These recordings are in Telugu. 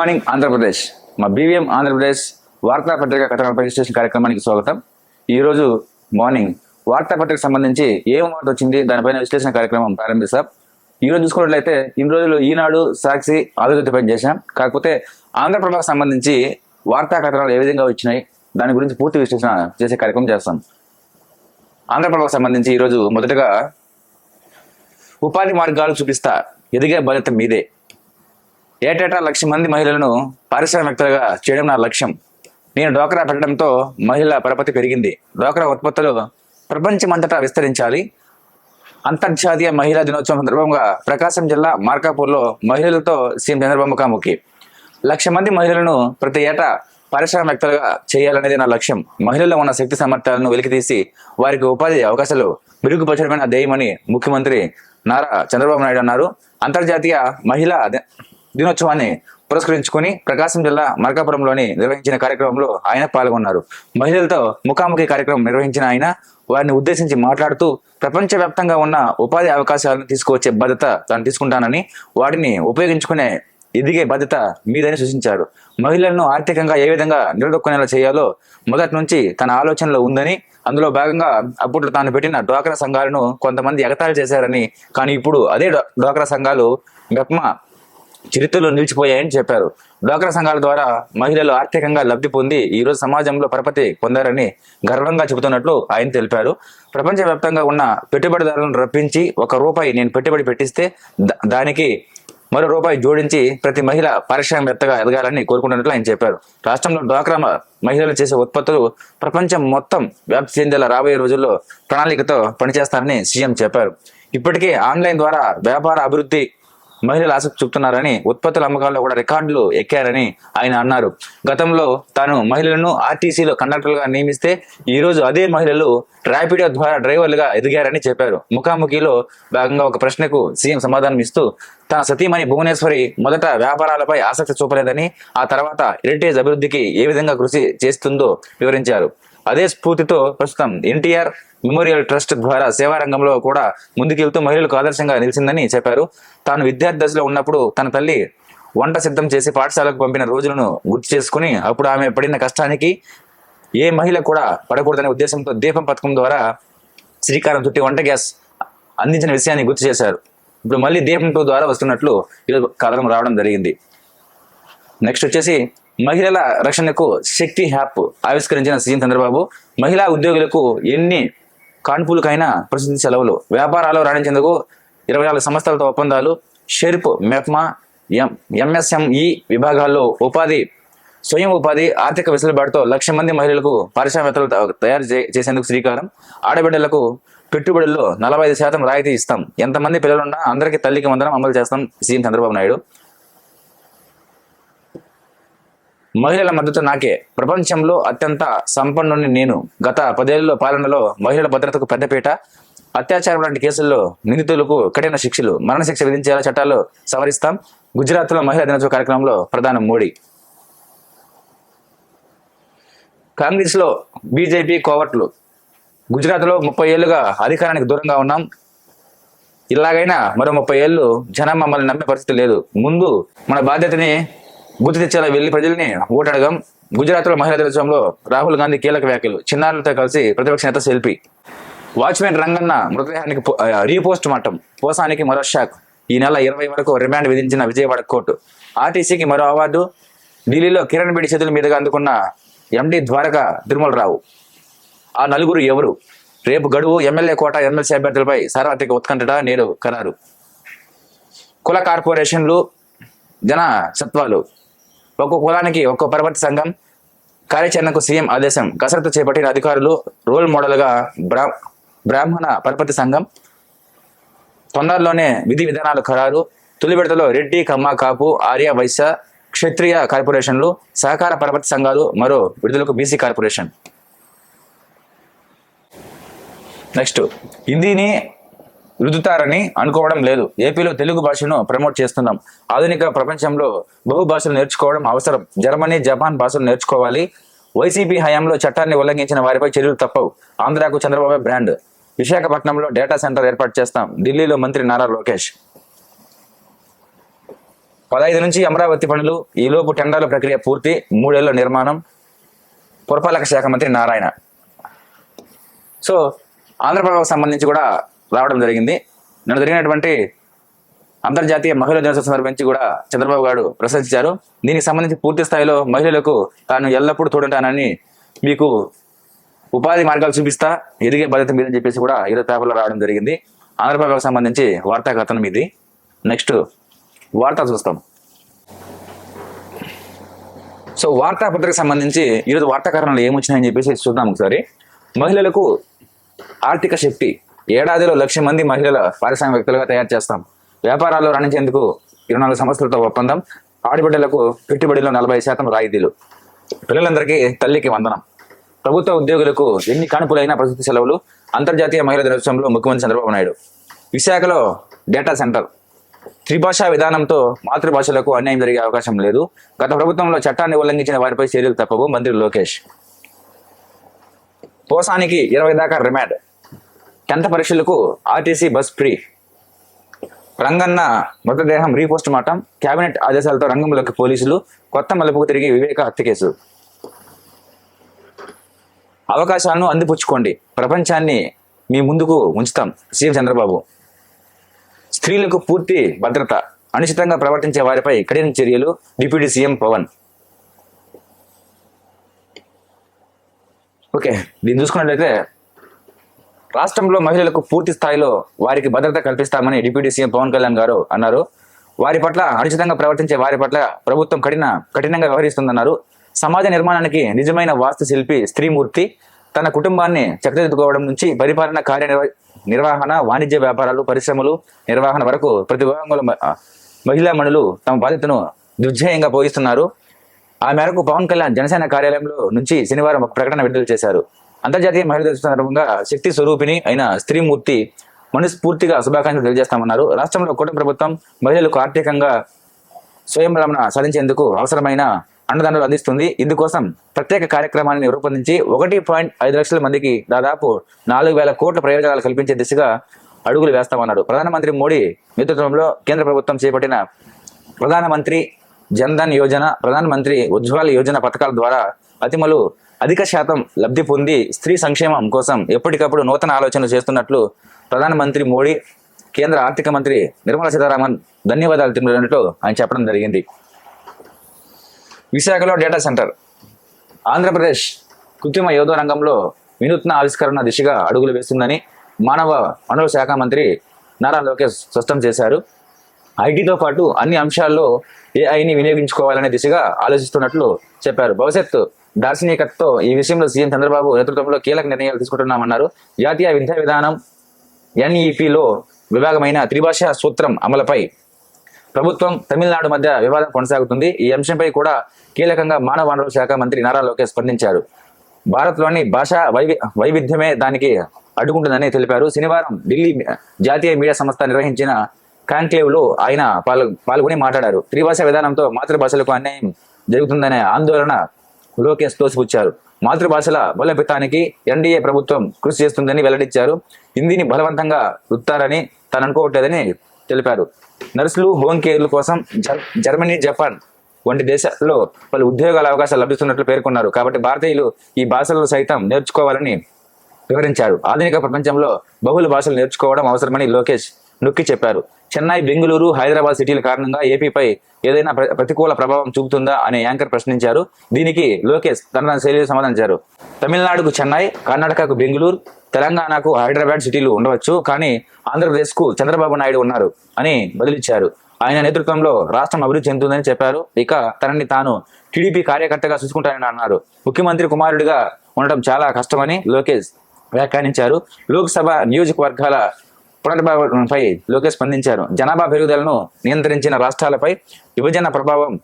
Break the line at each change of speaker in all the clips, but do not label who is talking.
మార్నింగ్ ఆంధ్రప్రదేశ్. మా బీవీఎం ఆంధ్రప్రదేశ్ వార్తాపత్రిక కథనాల రిజిస్ట్రేషన్ కార్యక్రమానికి స్వాగతం. ఈరోజు మార్నింగ్ వార్తాపత్రిక సంబంధించి ఏం వార్త వచ్చింది దానిపైన విశ్లేషణ కార్యక్రమం ప్రారంభిస్తాం. ఈ రోజు చూసుకున్నట్లయితే ఇన్ని రోజులు ఈనాడు సాక్షి ఆధునిక పని చేశాం. కాకపోతే ఆంధ్రప్రభకు సంబంధించి వార్తా కథనాలు ఏ విధంగా వచ్చినాయి దాని గురించి పూర్తి విశ్లేషణ చేసే కార్యక్రమం చేస్తాం. ఆంధ్రప్రభకు సంబంధించి ఈరోజు మొదటగా ఉపాధి మార్గాలు చూపిస్తా. ఎదిగే బాధ్యత మీదే. ఏటేటా లక్ష మంది మహిళలను పారిశ్రామికవేత్తలుగా చేయడం నా లక్ష్యం. నేను డోక్రా పెట్టడంతో మహిళల పరపతి పెరిగింది. డోక్రా ఉత్పత్తులు ప్రపంచమంతటా విస్తరించాలి. అంతర్జాతీయ మహిళా దినోత్సవం సందర్భంగా ప్రకాశం జిల్లా మార్కాపూర్లో మహిళలతో సీఎం చంద్రబాబు ముఖాముఖి. లక్ష మంది మహిళలను ప్రతి ఏటా పారిశ్రామికవేత్తలుగా చేయాలనేది నా లక్ష్యం. మహిళల్లో ఉన్న శక్తి సామర్థ్యాలను వెలికితీసి వారికి ఉపాధి అవకాశాలు మెరుగుపరచడమే నా ధ్యేయమని ముఖ్యమంత్రి నారా చంద్రబాబు నాయుడు అన్నారు. అంతర్జాతీయ మహిళా దినోత్సవాన్ని పురస్కరించుకొని ప్రకాశం జిల్లా మరకాపురంలోని నిర్వహించిన కార్యక్రమంలో ఆయన పాల్గొన్నారు. మహిళలతో ముఖాముఖి కార్యక్రమం నిర్వహించిన ఆయన వారిని ఉద్దేశించి మాట్లాడుతూ ప్రపంచవ్యాప్తంగా ఉన్న ఉపాధి అవకాశాలను తీసుకువచ్చే బాధ్యత తాను తీసుకుంటానని వాటిని ఉపయోగించుకునే ఎదిగే బాధ్యత మీదని సూచించారు. మహిళలను ఆర్థికంగా ఏ విధంగా నిలదొక్కునేలా చేయాలో మొదటి నుంచి తన ఆలోచనలో ఉందని అందులో భాగంగా అప్పుడు తాను పెట్టిన డ్వాక్రా సంఘాలను కొంతమంది ఎగతాళి చేశారని కానీ ఇప్పుడు అదే డ్వాక్రా సంఘాలు గప్మ చరిత్రలో నిలిచిపోయాయని చెప్పారు. డ్వాక్రా సంఘాల ద్వారా మహిళలు ఆర్థికంగా లబ్ధి పొంది ఈ రోజు సమాజంలో పరపతి పొందారని గర్వంగా చెబుతున్నట్లు ఆయన తెలిపారు. ప్రపంచవ్యాప్తంగా ఉన్న పెట్టుబడిదారులను రప్పించి ఒక రూపాయి నేను పెట్టుబడి పెట్టిస్తే దానికి మరో రూపాయి జోడించి ప్రతి మహిళ పారిశ్రామికవేత్తగా ఎదగాలని కోరుకుంటున్నట్లు ఆయన చెప్పారు. రాష్ట్రంలో డ్వాక్రా మహిళలు చేసే ఉత్పత్తులు ప్రపంచం మొత్తం వ్యాప్తి చెందేలా రాబోయే రోజుల్లో ప్రణాళికతో పనిచేస్తారని సీఎం చెప్పారు. ఇప్పటికే ఆన్లైన్ ద్వారా వ్యాపార అభివృద్ధి మహిళలు ఆసక్తి చూపుతున్నారని ఉత్పత్తుల అమ్మకాల్లో కూడా రికార్డులు ఎక్కారని ఆయన అన్నారు. గతంలో తాను మహిళలను ఆర్టీసీలో కండక్టర్లుగా నియమిస్తే ఈ రోజు అదే మహిళలు ర్యాపిడో ద్వారా డ్రైవర్లుగా ఎదిగారని చెప్పారు. ముఖాముఖిలో భాగంగా ఒక ప్రశ్నకు సీఎం సమాధానం ఇస్తూ తన సతీమణి భువనేశ్వరి మొదట వ్యాపారాలపై ఆసక్తి చూపలేదని ఆ తర్వాత హెరిటేజ్ అభివృద్ధికి ఏ విధంగా కృషి చేస్తుందో వివరించారు. అదే స్ఫూర్తితో ప్రస్తుతం ఎన్టీఆర్ మెమోరియల్ ట్రస్ట్ ద్వారా సేవా రంగంలో కూడా ముందుకెళ్తూ మహిళలకు ఆదర్శంగా నిలిచిందని చెప్పారు. తాను విద్యార్థి దశలో ఉన్నప్పుడు తన తల్లి వంట సిద్ధం చేసి పాఠశాలకు పంపిన రోజులను గుర్తు చేసుకుని అప్పుడు ఆమె పడిన కష్టానికి ఏ మహిళ కూడా పడకూడదనే ఉద్దేశంతో దీపం పథకం ద్వారా శ్రీకారం చుట్టి వంట గ్యాస్ అందించిన విషయాన్ని గుర్తు చేశారు. ఇప్పుడు మళ్ళీ దీపం టూ ద్వారా వస్తున్నట్లు ఈరోజు కథనం రావడం జరిగింది. నెక్స్ట్ వచ్చేసి మహిళల రక్షణకు శక్తి హ్యాప్ ఆవిష్కరించిన సీఎం చంద్రబాబు మహిళా ఉద్యోగులకు ఎన్ని కాన్పులకైనా ప్రసిద్ధి సెలవులు. వ్యాపారాలు రాణించేందుకు ఇరవై నాలుగు సంస్థలతో ఒప్పందాలు. షెర్ప్ మెప్మా ఎం ఎంఎస్ఎంఈ విభాగాల్లో ఉపాధి స్వయం ఉపాధి ఆర్థిక వెసులుబాటుతో లక్ష మంది మహిళలకు పారిశ్రామికలు త- తయారు చే- చేసేందుకు శ్రీకారం. ఆడబిడ్డలకు పెట్టుబడుల్లో నలభై ఐదు శాతం రాయితీ ఇస్తాం. ఎంతమంది పిల్లలున్నా అందరికీ తల్లికి వందనం అమలు చేస్తాం సీఎం చంద్రబాబు నాయుడు. మహిళల మద్దతు నాకే. ప్రపంచంలో అత్యంత సంపన్నుని నేను. గత పదేళ్ళలో పాలనలో మహిళల భద్రతకు పెద్దపీట. అత్యాచారం లాంటి కేసుల్లో నిందితులకు కఠిన శిక్షలు. మరణశిక్ష విధించేలా చట్టాలు సవరిస్తాం. గుజరాత్లో మహిళా దినోత్సవ కార్యక్రమంలో ప్రధాని మోడీ. కాంగ్రెస్లో బీజేపీ కోవట్లు గుజరాత్లో ముప్పై ఏళ్ళుగా అధికారానికి దూరంగా ఉన్నాం. ఇలాగైనా మరో ముప్పై ఏళ్ళు జనం మమ్మల్ని నమ్మే పరిస్థితి లేదు. ముందు మన బాధ్యతని గుర్తు తెచ్చేలా వెళ్ళి ప్రజల్ని ఓటడగం గుజరాత్లో మహిళా దినోత్సవంలో రాహుల్ గాంధీ కీలక వ్యాఖ్యలు. చిన్నారులతో కలిసి ప్రతిపక్ష నేత సెల్ఫీ. వాచ్మెన్ రంగన్న మృతదేహానికి రీపోస్ట్ మట్టం పోసానికి మరో షాక్. ఈ నెల ఇరవై వరకు రిమాండ్ విధించిన విజయవాడ కోర్టు. ఆర్టీసీకి మరో అవార్డు. ఢిల్లీలో కిరణ్ బేడి చేతుల మీదుగా అందుకున్న ఎండి ద్వారక తిరుమలరావు. ఆ నలుగురు ఎవరు? రేపు గడువు ఎమ్మెల్యే కోట ఎమ్మెల్సీ అభ్యర్థులపై సార్వత్రిక ఉత్కంఠ నేడు ఖరారు. కుల కార్పొరేషన్లు జన సత్వాలు. ఒక్కో కులానికి ఒక్కో పరపతి సంఘం కార్యాచరణకు సీఎం ఆదేశం కసరత్తు చేపట్టిన అధికారులు రోల్ మోడల్గా బ్రా బ్రాహ్మణ పరపతి సంఘం తొందరలోనే విధి విధానాలు ఖరారు. తొలి విడతలో రెడ్డి కమ్మ కాపు ఆర్య వైశ్య క్షత్రియ కార్పొరేషన్లు సహకార పరపతి సంఘాలు మరో విడుదలకు బీసీ కార్పొరేషన్. నెక్స్ట్ హిందీని రుద్దుతారని అనుకోవడం లేదు. ఏపీలో తెలుగు భాషను ప్రమోట్ చేస్తున్నాం. ఆధునిక ప్రపంచంలో బహు భాషలు నేర్చుకోవడం అవసరం. జర్మనీ జపాన్ భాషలు నేర్చుకోవాలి. వైసీపీ హయాంలో చట్టాన్ని ఉల్లంఘించిన వారిపై చర్యలు తప్పవు. ఆంధ్రాకు చంద్రబాబు బ్రాండ్. విశాఖపట్నంలో డేటా సెంటర్ ఏర్పాటు చేస్తాం. ఢిల్లీలో మంత్రి నారా లోకేష్. పదహైదు నుంచి అమరావతి పనులు. ఈలోపు టెండర్ల ప్రక్రియ పూర్తి. మూడేళ్ళ నిర్మాణం. పురపాలక శాఖ మంత్రి నారాయణ. సో ఆంధ్రప్రదేశ్ సంబంధించి కూడా రావడం జరిగింది. నిన్న జరిగినటువంటి అంతర్జాతీయ మహిళా దినోత్సవం సందర్భించి కూడా చంద్రబాబు గారు ప్రశంసించారు. దీనికి సంబంధించి పూర్తి స్థాయిలో మహిళలకు తాను ఎల్లప్పుడూ తోడుంటానని మీకు ఉపాధి మార్గాలు చూపిస్తా ఎదిగే బాధ్యత మీదని చెప్పేసి కూడా ఈరోజు పేపర్లో రావడం జరిగింది. ఆంధ్రప్రదేశ్కి సంబంధించి వార్తా కథనం ఇది. నెక్స్ట్ వార్త చూస్తాం. సో వార్తాపత్రిక సంబంధించి ఈరోజు వార్తాకరణలు ఏమొచ్చినాయని చెప్పేసి చూద్దాం ఒకసారి. మహిళలకు ఆర్థిక శక్తి ఏడాదిలో లక్ష మంది మహిళల పారిశ్రామికవేత్తలుగా తయారు చేస్తాం. వ్యాపారాల్లో రాణించేందుకు ఇరవై నాలుగు సంవత్సరాలతో ఒప్పందం. ఆడబిడ్డలకు పెట్టుబడిలో నలభై శాతం రాయితీలు. పిల్లలందరికీ తల్లికి వందనం. ప్రభుత్వ ఉద్యోగులకు ఎన్ని కానుపులైన ప్రస్తుత సెలవులు. అంతర్జాతీయ మహిళా దినోత్సవంలో ముఖ్యమంత్రి చంద్రబాబు నాయుడు. విశాఖలో డేటా సెంటర్. త్రిభాషా విధానంతో మాతృభాషలకు అన్యాయం జరిగే అవకాశం లేదు. గత ప్రభుత్వంలో చట్టాన్ని ఉల్లంఘించిన వారిపై చర్యలు తప్పవు మంత్రి లోకేష్. పోసానికి ఇరవై దాకా రిమాండ్. టెన్త్ పరీక్షలకు ఆర్టీసీ బస్ ఫ్రీ. రంగన్న మృతదేహం రీపోస్ట్ మార్టం. కేబినెట్ ఆదేశాలతో రంగంలోకి పోలీసులు కొత్త మలుపుకు తిరిగి వివేక హత్య కేసు. అవకాశాలను అందిపుచ్చుకోండి. ప్రపంచాన్ని మీ ముందుకు ఉంచుతాం సీఎం చంద్రబాబు. స్త్రీలకు పూర్తి భద్రత. అనుచితంగా ప్రవర్తించే వారిపై కఠిన చర్యలు డిప్యూటీ సీఎం పవన్. ఓకే దీన్ని చూసుకున్నట్లయితే రాష్ట్రంలో మహిళలకు పూర్తి స్థాయిలో వారికి భద్రత కల్పిస్తామని డిప్యూటీ సీఎం పవన్ కళ్యాణ్ గారు అన్నారు. వారి పట్ల అనుచితంగా ప్రవర్తించే వారి పట్ల ప్రభుత్వం కఠిన కఠినంగా వ్యవహరిస్తుందన్నారు. సమాజ నిర్మాణానికి నిజమైన వాస్తు శిల్పి స్త్రీమూర్తి తన కుటుంబాన్ని చక్కదిద్దుకోవడం నుంచి పరిపాలన కార్య నిర్వహణ వాణిజ్య వ్యాపారాలు పరిశ్రమలు నిర్వహణ వరకు ప్రతి విభాగంలో మహిళా మణులు తమ బాధ్యతను దుర్జయంగా పోయిస్తున్నారు ఆ మేరకు పవన్ కళ్యాణ్ జనసేన కార్యాలయంలో నుంచి శనివారం ఒక ప్రకటన విడుదల చేశారు. అంతర్జాతీయ మహిళా దినోత్సవం సందర్భంగా శక్తి స్వరూపిణి అయిన స్త్రీమూర్తి మనస్ఫూర్తిగా శుభాకాంక్షలు తెలియజేస్తామన్నారు. రాష్ట్రంలో కూటమి ప్రభుత్వం మహిళలకు ఆర్థికంగా స్వయంభరమణ సాధించేందుకు అవసరమైన అండదండలు అందిస్తుంది. ఇందుకోసం ప్రత్యేక కార్యక్రమాన్ని రూపొందించి ఒకటి పాయింట్ ఐదు లక్షల మందికి దాదాపు నాలుగు వేల కోట్ల ప్రయోజనాలు కల్పించే దిశగా అడుగులు వేస్తామన్నారు. ప్రధానమంత్రి మోడీ నేతృత్వంలో కేంద్ర ప్రభుత్వం చేపట్టిన ప్రధానమంత్రి జన్ధన్ యోజన ప్రధానమంత్రి ఉజ్వల యోజన పథకాల ద్వారా అతిమలు అధిక శాతం లబ్ధి పొంది స్త్రీ సంక్షేమం కోసం ఎప్పటికప్పుడు నూతన ఆలోచనలు చేస్తున్నట్లు ప్రధానమంత్రి మోడీ కేంద్ర ఆర్థిక మంత్రి నిర్మలా సీతారామన్ ధన్యవాదాలు తెలిపినట్లు ఆయన చెప్పడం జరిగింది. విశాఖలో డేటా సెంటర్ ఆంధ్రప్రదేశ్ కృత్రిమ యోధ రంగంలో వినూత్న ఆవిష్కరణ దిశగా అడుగులు వేస్తుందని మానవ వనరుల శాఖ మంత్రి నారా లోకేష్ స్పష్టం చేశారు. ఐటీతో పాటు అన్ని అంశాల్లో ఏఐని వినియోగించుకోవాలనే దిశగా ఆలోచిస్తున్నట్లు చెప్పారు. భవిష్యత్తు దార్శనికతతో ఈ విషయంలో సీఎం చంద్రబాబు నేతృత్వంలో కీలక నిర్ణయాలు తీసుకుంటున్నామన్నారు. జాతీయ విద్యా విధానం ఎన్ఈపిలో విభాగమైన త్రిభాషా సూత్రం అమలుపై ప్రభుత్వం తమిళనాడు మధ్య వివాదం కొనసాగుతుంది. ఈ అంశంపై కూడా కీలకంగా మానవ వనరుల శాఖ మంత్రి నారా లోకేష్ స్పందించారు. భారత్లోని భాషా వైవి వైవిధ్యమే దానికి అడ్డుకుంటుందని తెలిపారు. శనివారం ఢిల్లీ జాతీయ మీడియా సంస్థ నిర్వహించిన కాంక్లేవ్లో ఆయన పాల్గొని మాట్లాడారు. త్రిభాష విధానంతో మాతృభాషలకు అన్యాయం జరుగుతుందనే ఆందోళన లోకేష్ తోసిపుచ్చారు. మాతృభాషల బలోపేతానికి ఎన్డీఏ ప్రభుత్వం కృషి చేస్తుందని వెల్లడించారు. హిందీని బలవంతంగా రుత్తారని తాను అనుకోవట్లేదని తెలిపారు. నర్సులు హోమ్ కేర్ల కోసం జర్- జర్మనీ జపాన్ వంటి దేశాల్లో పలు ఉద్యోగాల అవకాశాలు లభిస్తున్నట్లు పేర్కొన్నారు. కాబట్టి భారతీయులు ఈ భాషలను సైతం నేర్చుకోవాలని వివరించారు. ఆధునిక ప్రపంచంలో బహుళ భాషలు నేర్చుకోవడం అవసరమని లోకేష్ నొక్కి చెప్పారు. చెన్నై బెంగళూరు హైదరాబాద్ సిటీల కారణంగా ఏపీపై ఏదైనా ప్ర- ప్రతికూల ప్రభావం చూపుతుందా అనే యాంకర్ ప్రశ్నించారు. దీనికి లోకేష్ తన శైలిలో సమాధానించారు. తమిళనాడుకు చెన్నై కర్ణాటకకు బెంగళూరు తెలంగాణకు హైదరాబాద్ సిటీలు ఉండవచ్చు కానీ ఆంధ్రప్రదేశ్కు చంద్రబాబు నాయుడు ఉన్నారు అని బదిలిచ్చారు. ఆయన నేతృత్వంలో రాష్ట్రం అభివృద్ధి చెందుతుందని చెప్పారు. ఇక తనని తాను టీడీపీ కార్యకర్తగా చూసుకుంటానని అన్నారు. ముఖ్యమంత్రి కుమారుడిగా ఉండడం చాలా కష్టమని లోకేష్ వ్యాఖ్యానించారు. లోక్సభ నియోజకవర్గాల పునర్భావంపై లోకేష్ స్పందించారు. జనాభా పెరుగుదలను నియంత్రించిన రాష్ట్రాలపై విభజన ప్రభావం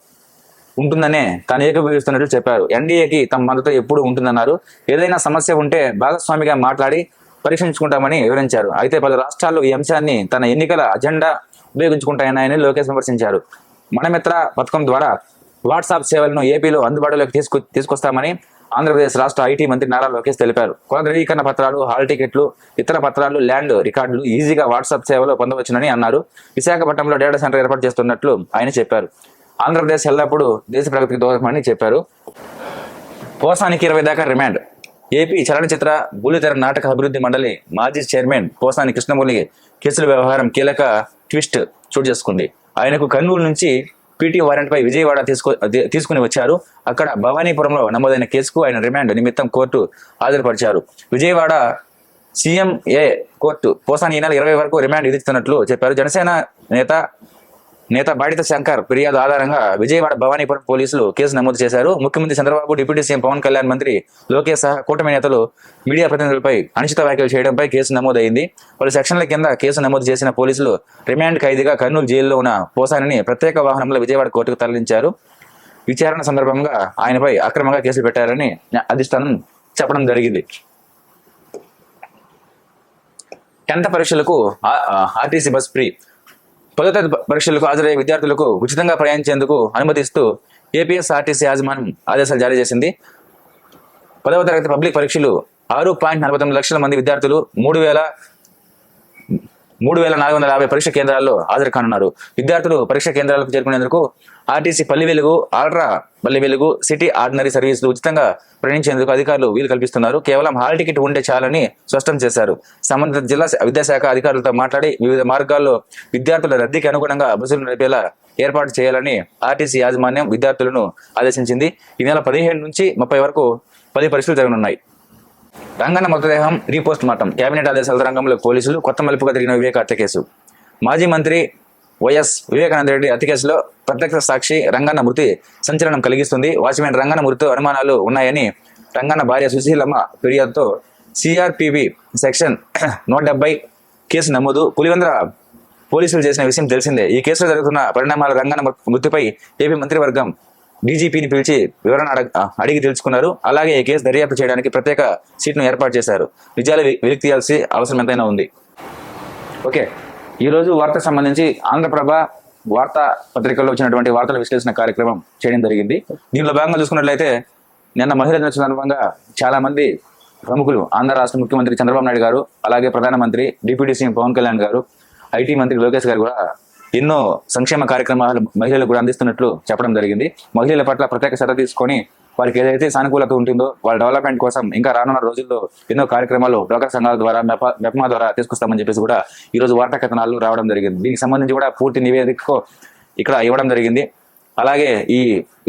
ఉంటుందనే తాను ఏకీభవిస్తున్నట్లు చెప్పారు. ఎన్డీఏకి తమ మద్దతు ఎప్పుడు ఉంటుందన్నారు. ఏదైనా సమస్య ఉంటే భాగస్వామిగా మాట్లాడి పరీక్షించుకుంటామని వివరించారు. అయితే పలు రాష్ట్రాలు ఈ అంశాన్ని తన ఎన్నికల అజెండా ఉపయోగించుకుంటాయని లోకేష్ విమర్శించారు. మనమిత్ర పథకం ద్వారా వాట్సాప్ సేవలను ఏపీలో అందుబాటులోకి తీసుకు తీసుకొస్తామని ఆంధ్రప్రదేశ్ రాష్ట్ర ఐటీ మంత్రి నారా లోకేష్ తెలిపారు. కుల ధృవీకరణ పత్రాలు హాల్ టికెట్లు ఇతర పత్రాలు ల్యాండ్ రికార్డులు ఈజీగా వాట్సాప్ సేవలో పొందవచ్చునని అన్నారు. విశాఖపట్నంలో డేటా సెంటర్ ఏర్పాటు చేస్తున్నట్లు ఆయన చెప్పారు. ఆంధ్రప్రదేశ్ ఎల్లప్పుడూ దేశ ప్రగతికి దోహదమని చెప్పారు. పోసానికి ఇరవై దాకా రిమాండ్. ఏపీ చలనచిత్ర బుల్లితెర నాటక అభివృద్ధి మండలి మాజీ చైర్మన్ పోసాని కృష్ణమూర్తి కేసుల వ్యవహారం కీలక ట్విస్ట్ చోటు చేసుకుంది. ఆయనకు కర్నూలు నుంచి పీటీ వారెంట్ పై విజయవాడ తీసుకు తీసుకుని వచ్చారు. అక్కడ భవానీపురంలో నమోదైన కేసుకు ఆయన రిమాండ్ నిమిత్తం కోర్టు హాజరుపరిచారు. విజయవాడ సీఎంఏ కోర్టు పోసాని ఈ నెల ఇరవై వరకు రిమాండ్ విధిస్తున్నట్లు చెప్పారు. జనసేన నేత నేత బాడిత శంకర్ ఫిర్యాదు ఆధారంగా విజయవాడ భవానీపురం పోలీసులు కేసు నమోదు చేశారు. ముఖ్యమంత్రి చంద్రబాబు డిప్యూటీ సీఎం పవన్ కళ్యాణ్ మంత్రి లోకేష్ సహా కూటమి నేతలు మీడియా ప్రతినిధులపై అనుచిత వ్యాఖ్యలు చేయడంపై కేసు నమోదైంది. పలు సెక్షన్ల కింద కేసు నమోదు చేసిన పోలీసులు రిమాండ్ ఖైదీగా కర్నూలు జైల్లో ఉన్న పోసానిని ప్రత్యేక వాహనంలో విజయవాడ కోర్టుకు తరలించారు. విచారణ సందర్భంగా ఆయనపై అక్రమంగా కేసులు పెట్టారని అధిష్టానం చెప్పడం జరిగింది. టెన్త్ పరీక్షలకు ఆర్టీసీ బస్ ఫ్రీ. పదో తరగతి పరీక్షలకు హాజరయ్యే విద్యార్థులకు ఉచితంగా ప్రయాణించేందుకు అనుమతిస్తూ ఏపీఎస్ఆర్టీసీ యాజమాన్యం ఆదేశాలు జారీ చేసింది. పదవ తరగతి పబ్లిక్ పరీక్షలు ఆరు పాయింట్ నలభై తొమ్మిది లక్షల మంది విద్యార్థులు మూడు వేల మూడు వేల నాలుగు వందల యాభై పరీక్ష కేంద్రాల్లో హాజరు కానున్నారు. విద్యార్థులు పరీక్ష కేంద్రాలకు చేరుకునేందుకు ఆర్టీసీ పల్లి వెలుగు ఆల్ట్రా పల్లి వెలుగు సిటీ ఆర్డినరీ సర్వీసులు ఉచితంగా ప్రయాణించేందుకు అధికారులు వీలు కల్పిస్తున్నారు. కేవలం హాల్ టికెట్ ఉంటే చాలని స్పష్టం చేశారు. సంబంధిత జిల్లా విద్యాశాఖ అధికారులతో మాట్లాడి వివిధ మార్గాల్లో విద్యార్థుల రద్దీకి అనుగుణంగా బస్సులు నడిపేలా ఏర్పాటు చేయాలని ఆర్టీసీ యాజమాన్యం విద్యార్థులను ఆదేశించింది. ఈ నెల పదిహేను నుంచి ముప్పై వరకు పది పరీక్షలు జరగనున్నాయి. రంగన్న మృతదేహం రీపోస్ట్ మార్టం. కేబినెట్ ఆదేశాల రంగంలో పోలీసులు కొత్త మలుపుగా తిరిగిన వివేక హత్య కేసు. మాజీ మంత్రి వైఎస్ వివేకానంద రెడ్డి హత్య కేసులో ప్రత్యక్ష సాక్షి రంగన్న మృతి సంచలనం కలిగిస్తుంది. వాచ్మెన్ రంగన్న మృతితో అనుమానాలు ఉన్నాయని రంగన్న భార్య సుశీలమ్మ ఫిర్యాదుతో సిఆర్పిబి సెక్షన్ నూట డెబ్బై కేసు నమోదు. పులివెంద్ర పోలీసులు చేసిన విషయం తెలిసిందే. ఈ కేసులో జరుగుతున్న పరిణామాల రంగన్న మృతిపై ఏపీ మంత్రివర్గం డీజీపీని పిలిచి వివరణ అడిగి తెలుసుకున్నారు. అలాగే ఈ కేసు దర్యాప్తు చేయడానికి ప్రత్యేక సీట్ను ఏర్పాటు చేశారు. నిజాలు వెలికి తీయాల్సి అవసరం ఎంతైనా ఉంది. ఓకే. ఈరోజు వార్తకు సంబంధించి ఆంధ్రప్రభ వార్తా పత్రికల్లో వచ్చినటువంటి వార్తల విశ్లేషణ కార్యక్రమం చేయడం జరిగింది. దీనిలో భాగంగా చూసుకున్నట్లయితే నిన్న మహిళా దినోత్సవ సందర్భంగా చాలా మంది ప్రముఖులు ఆంధ్ర రాష్ట్ర ముఖ్యమంత్రి చంద్రబాబు నాయుడు గారు అలాగే ప్రధానమంత్రి డిప్యూటీ సీఎం పవన్ కళ్యాణ్ గారు ఐటీ మంత్రి లోకేష్ గారు కూడా ఎన్నో సంక్షేమ కార్యక్రమాలు మహిళలకు కూడా అందిస్తున్నట్లు చెప్పడం జరిగింది. మహిళల పట్ల ప్రత్యేక శ్రద్ధ తీసుకొని వారికి ఏదైతే సానుకూలత ఉంటుందో వాళ్ళ డెవలప్మెంట్ కోసం ఇంకా రానున్న రోజుల్లో ఎన్నో కార్యక్రమాలు డ్వాక్రా సంఘాల ద్వారా మెప్మా ద్వారా తీసుకొస్తామని చెప్పేసి కూడా ఈ రోజు వార్తా కథనాలు రావడం జరిగింది. దీనికి సంబంధించి కూడా పూర్తి నివేదిక ఇక్కడ ఇవ్వడం జరిగింది. అలాగే ఈ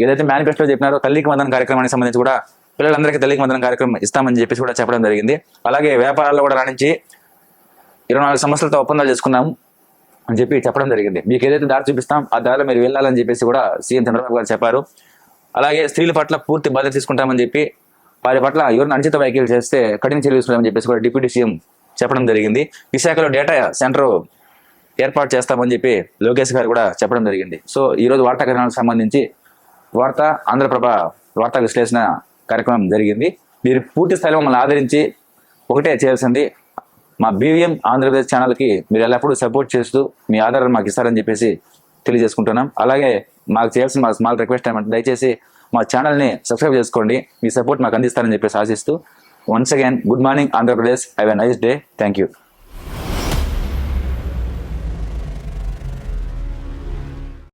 ఏదైతే మేనిఫెస్టో చెప్పినారో తల్లికి వందన కార్యక్రమానికి సంబంధించి కూడా పిల్లలందరికీ తల్లికి వందన కార్యక్రమం ఇస్తామని చెప్పేసి కూడా చెప్పడం జరిగింది. అలాగే వ్యాపారాల్లో కూడా రాణించి ఇరవై నాలుగు సంవత్సరాలతో ఒప్పందాలు చేసుకున్నాము. అని చెప్పి చెప్పడం జరిగింది. మీకు ఏదైతే దారి చూపిస్తాం ఆ దారిలో మీరు వెళ్ళాలని చెప్పేసి కూడా సీఎం చంద్రబాబు గారు చెప్పారు. అలాగే స్త్రీల పట్ల పూర్తి బాధ్యత తీసుకుంటామని చెప్పి వారి పట్ల ఎవరిని అనుచిత వ్యాఖ్యలు చేస్తే కఠిన చర్యలు తీసుకుంటామని చెప్పేసి కూడా డిప్యూటీ సీఎం చెప్పడం జరిగింది. విశాఖలో డేటా సెంటర్ ఏర్పాటు చేస్తామని చెప్పి లోకేష్ గారు కూడా చెప్పడం జరిగింది. సో ఈరోజు వార్తా కథనాలకు సంబంధించి వార్త ఆంధ్రప్రభ వార్తా విశ్లేషణ కార్యక్రమం జరిగింది. మీరు పూర్తి స్థాయిలో మమ్మల్ని ఆదరించి ఒకటే చేయాల్సింది మా బీవీఎం ఆంధ్రప్రదేశ్ ఛానల్కి మీరు ఎల్లప్పుడూ సపోర్ట్ చేస్తూ మీ ఆధారాలు మాకు ఇస్తారని చెప్పేసి తెలియజేసుకుంటున్నాం. అలాగే మాకు చేయాల్సిన మా స్మాల్ రిక్వెస్ట్ ఏమంటే దయచేసి మా ఛానల్ని సబ్స్క్రైబ్ చేసుకోండి. మీ సపోర్ట్ మాకు అందిస్తారని చెప్పేసి ఆశిస్తూ once again good morning Andhra Pradesh. Have a nice day. Thank you